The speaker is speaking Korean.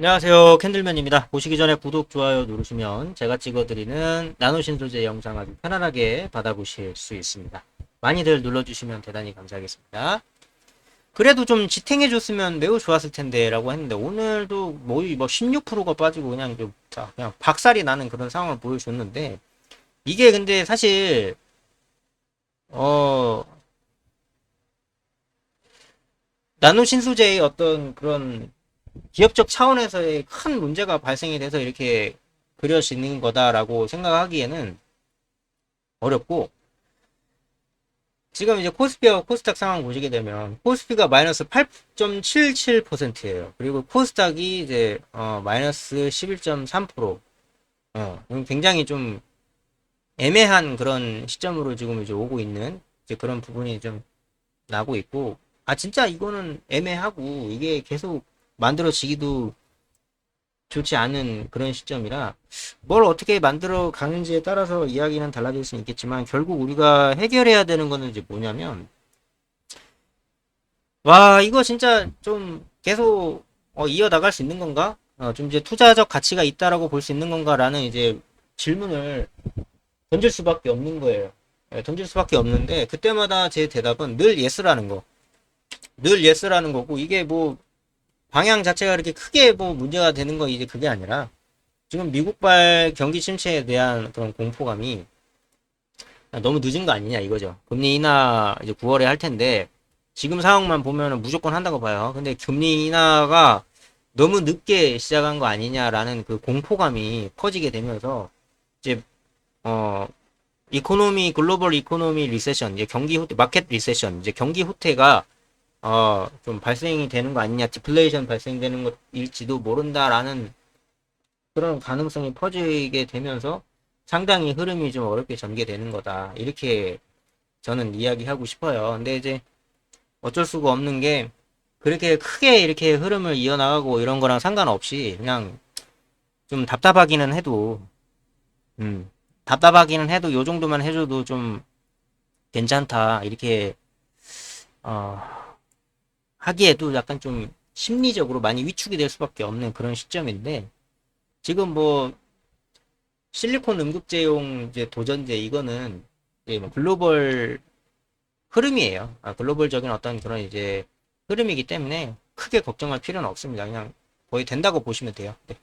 안녕하세요. 캔들맨입니다. 보시기 전에 구독 좋아요 누르시면 제가 찍어드리는 나노신소재 영상 아주 편안하게 받아보실 수 있습니다. 많이들 눌러주시면 대단히 감사하겠습니다. 그래도 좀 지탱해 줬으면 매우 좋았을 텐데 라고 했는데 오늘도 뭐뭐 16%가 빠지고 그냥 좀 자, 그냥 박살이 나는 그런 상황을 보여줬는데 이게 근데 사실 어 나노 신소재의 어떤 그런 기업적 차원에서의 큰 문제가 발생이 돼서 이렇게 그려지는 거다라고 생각하기에는 어렵고 지금 이제 코스피와 코스닥 상황 보시게 되면 코스피가 마이너스 8.77%예요. 그리고 코스닥이 이제 어, 마이너스 11.3%. 어, 음, 굉장히 좀 애매한 그런 시점으로 지금 이제 오고 있는 이제 그런 부분이 좀 나고 있고 아 진짜 이거는 애매하고 이게 계속 만들어지기도 좋지 않은 그런 시점이라 뭘 어떻게 만들어 가는지에 따라서 이야기는 달라질 수는 있겠지만 결국 우리가 해결해야 되는 거는 이제 뭐냐면 와 이거 진짜 좀 계속 어, 이어나갈 수 있는 건가? 어, 좀 이제 투자적 가치가 있다라고 볼 수 있는 건가라는 이제 질문을 던질 수밖에 없는 거예요. 예, 던질 수밖에 없는데 그때마다 제 대답은 늘 예스라는 거. 늘 예스라는 거고 이게 뭐 방향 자체가 그렇게 크게 뭐 문제가 되는 거 이제 그게 아니라 지금 미국발 경기 침체에 대한 그런 공포감이 너무 늦은 거 아니냐 이거죠. 금리 인하 이제 9월에 할 텐데 지금 상황만 보면은 무조건 한다고 봐요. 근데 금리 인하가 너무 늦게 시작한 거 아니냐라는 그 공포감이 퍼지게 되면서 이제 어 이코노미 글로벌 이코노미 리세션 이제 경기 후퇴 마켓 리세션 이제 경기 후퇴가 어, 좀 발생이 되는 거 아니냐, 디플레이션 발생되는 것일지도 모른다라는 그런 가능성이 퍼지게 되면서 상당히 흐름이 좀 어렵게 전개되는 거다. 이렇게 저는 이야기하고 싶어요. 근데 이제 어쩔 수가 없는 게 그렇게 크게 이렇게 흐름을 이어나가고 이런 거랑 상관없이 그냥 좀 답답하기는 해도, 음, 답답하기는 해도 요 정도만 해줘도 좀 괜찮다. 이렇게, 어, 하기에도 약간 좀 심리적으로 많이 위축이 될 수밖에 없는 그런 시점인데 지금 뭐 실리콘 응급제용 이제 도전제 이거는 이제 뭐 글로벌 흐름이에요. 아, 글로벌적인 어떤 그런 이제 흐름이기 때문에 크게 걱정할 필요는 없습니다. 그냥 거의 된다고 보시면 돼요. 네.